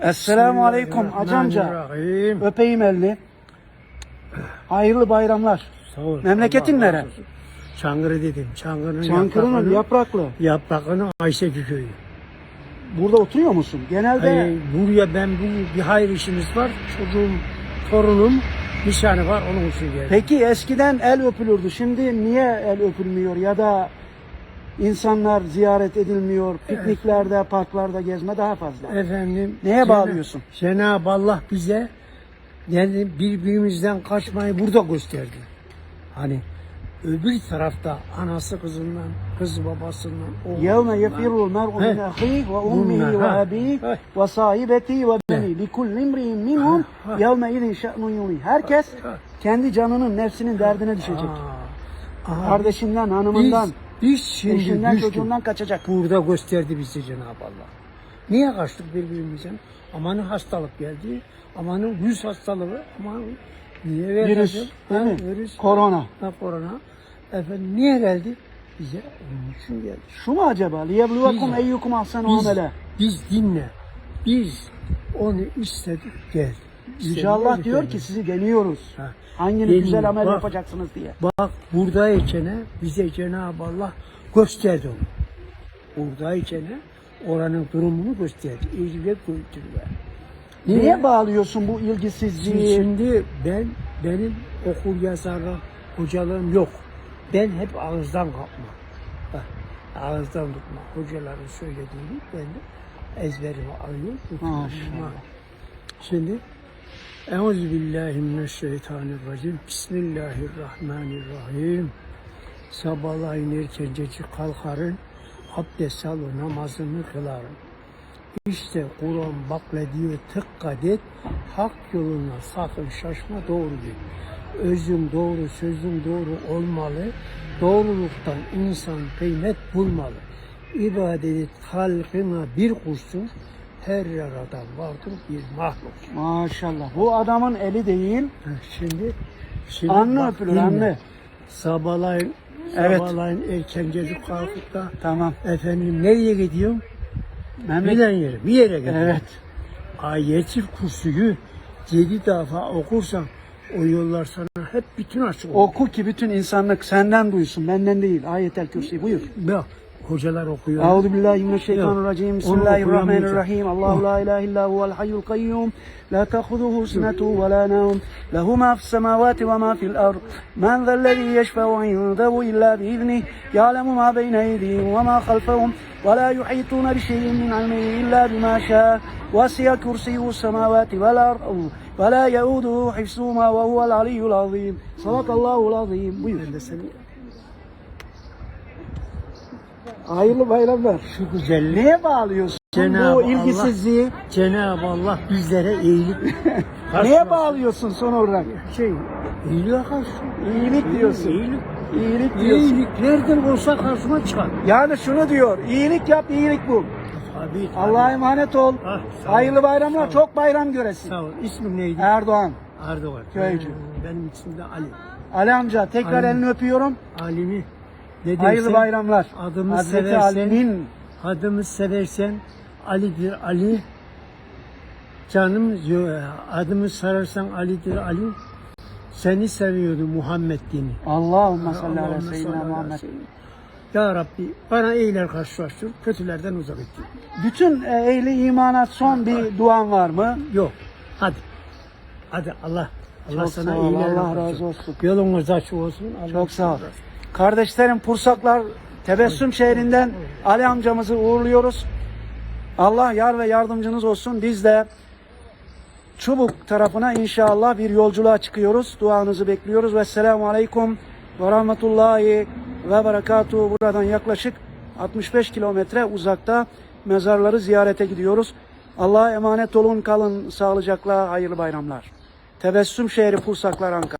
Esselamu aleyküm acamca. Öpeyim elini. Hayırlı bayramlar. Sağ ol. Memleketin Allah nere? Çankırı dedim. Çankırı'nın Çankırı'nın yaprağını- yapraklı. Yaprağını Ayşegül köyü. Burada oturuyor musun? Genelde Hayır, buraya ben bu bir hayır işimiz var. Çocuğum, torunum nişanı var onun için geldim. peki eskiden el öpülürdü. Şimdi niye el öpülmüyor ya da İnsanlar ziyaret edilmiyor. Pikniklerde, parklarda gezme daha fazla. Efendim. Neye bağlıyorsun? Cenab-ı Allah bize yani birbirimizden kaçmayı burada gösterdi. Hani öbür tarafta anası kızından, kız babasından, oğlundan. Yevme yefirul mer'u min ahih ve ummihi ve Bunlar, ve sahibeti ve beni. Li kulli imri'in minhum Ha. yevme idin şe'nun yuni. Herkes kendi canının, nefsinin derdine düşecek. Kardeşinden, hanımından, Biz biz şey şimdi çocuğundan kaçacak. Burada gösterdi bizi Cenab-ı Allah. Niye kaçtık birbirimizden? Amanın hastalık geldi. Amanın yüz hastalığı. Amanın niye verdi? Virüs. Virüs. Korona. Ha, korona. Efendim niye geldi? Bize onun için geldi. Şu mu acaba? Liyebluvekum eyyukum ahsenu amele. Biz dinle. Biz onu istedik geldi. Yüce Allah diyor ki sizi deniyoruz. Ha. Hanginiz Deniyor. güzel amel Bak. yapacaksınız diye. Bak buradayken bize Cenab-ı Allah gösterdi onu. Buradayken oranın durumunu gösterdi. İyice götürdüler. Niye bağlıyorsun bu ilgisizliği? Şimdi ben benim okul yazarım, hocalığım yok. Ben hep ağızdan kapma. Bak, ağızdan tutma. Hocaların söylediğini ben de ezberime alıyorum. Şimdi Euzubillahimineşşeytanirracim. Bismillahirrahmanirrahim. Sabahlayın erkenceci kalkarım. Abdest al namazını kılarım. İşte Kur'an bakle diyor dikkat et. Hak yoluna sakın şaşma doğru git. Özüm doğru, sözüm doğru olmalı. Doğruluktan insan kıymet bulmalı. İbadet et halkına bir kuştur. Her yaradan vardır bir mahluk. Maşallah. Bu adamın eli değil. Şimdi, şimdi Anne öpülür, anne. Sabahlayın, Evet. sabahlayın erkencecik kalkıp da Tamam. efendim nereye gidiyorum? Mehmet. Bilen yere, bir yere gidiyorum. Evet. Ayetil kursuyu yedi defa okursan o yollar sana hep bütün açık olur. Oku ki bütün insanlık senden duysun, benden değil. Ayetel Kürsi buyur. Bak, hocalar okuyor. Euzu billahi mineşşeytanirracim. Bismillahirrahmanirrahim. Allahu la ilahe illa huvel hayyul kayyum. La ta'khuduhu sinatu ve la nawm. Lehu ma fis semavati ve ma fil ard. Men zellezî yeşfe'u indehu illa biiznih. Ya'lemu ma beyne eydihim ve ma bi şeyin min ilmihi illa bima şâ. Vasi'a kürsiyyu semavati vel ard. Ve la yeuduhu hifzuhuma ve huvel aliyyul azîm. Sadakallahul azîm. Buyur. Ben de seni Hayırlı bayramlar. şu güzelliği Neye bağlıyorsun Cenab-ı bu ilgisizliği? Cenab-ı Allah bizlere iyilik Neye bağlıyorsun son olarak? şey iyiliğe karşı. İyilik diyorsun. İyilik. İyilik diyorsun. İyilik nereden olsa karşıma çıkar. Yani şunu diyor. iyilik yap, iyilik bul. Tabii, tabii. Allah'a emanet ol. Ah. Hayırlı bayramlar. Çok bayram göresin. Sağ ol. İsmin neydi? Erdoğan. Erdoğan. Köycü. Hmm, Benim isim de Ali. Ali amca tekrar Ali. elini öpüyorum. Ali'mi ne Hayırlı dersen, bayramlar. Adımı Hazreti seversen, Ali'nin adımı seversen Ali'dir Ali. Canım adımı sararsan Ali'dir Ali. Seni seviyordu Muhammed dini. Allahümme salli ala seyyidina Muhammed. Ya Rabbi bana iyiler karşılaştır, kötülerden uzak et. Bütün e, ehli imana son bir duan var mı? Yok. Hadi. Hadi Allah. Allah Çok sana iyiler Allah razı olsun. Yolunuz açık olsun. Allah Çok sağ ol. Kardeşlerim Pursaklar Tebessüm şehrinden Ali amcamızı uğurluyoruz. Allah yar ve yardımcınız olsun. Biz de Çubuk tarafına inşallah bir yolculuğa çıkıyoruz. Duanızı bekliyoruz. Vesselamu Aleyküm ve Rahmetullahi ve Berekatuhu. Buradan yaklaşık 65 kilometre uzakta mezarları ziyarete gidiyoruz. Allah'a emanet olun. Kalın sağlıcakla. Hayırlı bayramlar. Tebessüm şehri Pursaklar Ankara.